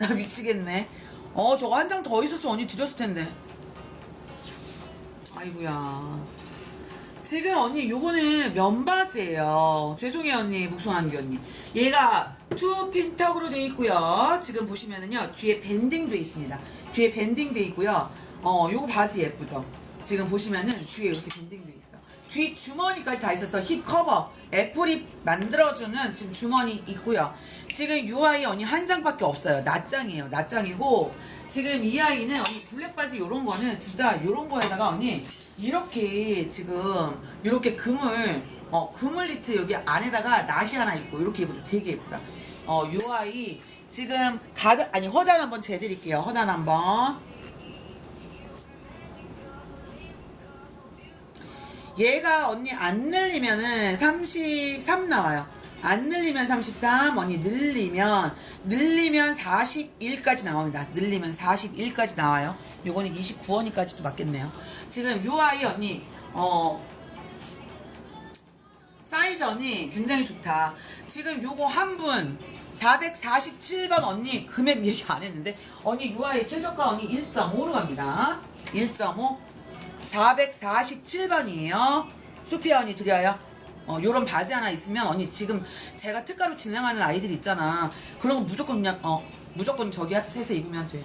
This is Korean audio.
나 미치겠네. 어, 저거 한 장 더 있었으면 언니 드렸을 텐데. 아이고야. 지금 언니 요거는 면바지예요. 죄송해요 언니 목송한기 언니. 얘가 투 핀턱으로 돼 있고요. 지금 보시면은요 뒤에 밴딩 돼 있습니다. 뒤에 밴딩 돼 있고요. 어 요거 바지 예쁘죠? 지금 보시면은 뒤에 이렇게 밴딩 돼 있어. 뒤 주머니까지 다 있어서 힙 커버 애플이 만들어주는 지금 주머니 있고요. 지금 요 아이 언니 한 장밖에 없어요. 낱장이에요. 낱장이고 지금 이 아이는 언니 블랙 바지 요런 거는 진짜 요런 거에다가 언니 이렇게 지금 이렇게 금을 어 금을 니트 여기 안에다가 나시 하나 있고 이렇게 입어도 되게 예쁘다. 어요 아이 지금 가드 아니 허단 한번 재드릴게요. 허단 한번. 얘가 언니 안 늘리면은 33 나와요. 안 늘리면 33, 언니 늘리면 늘리면 41까지 나옵니다. 늘리면 41까지 나와요. 요거는 29원이까지도 맞겠네요. 지금 요 아이 언니 어 사이즈 언니 굉장히 좋다. 지금 요거 한 분 447번 언니 금액 얘기 안 했는데 언니 요 아이 최저가 언니 1.5로 갑니다. 1.5 447번이에요. 수피아 언니 드려요. 어, 요런 바지 하나 있으면 언니 지금 제가 특가로 진행하는 아이들 있잖아. 그런 거 무조건 그냥 어 무조건 저기 해서 입으면 돼.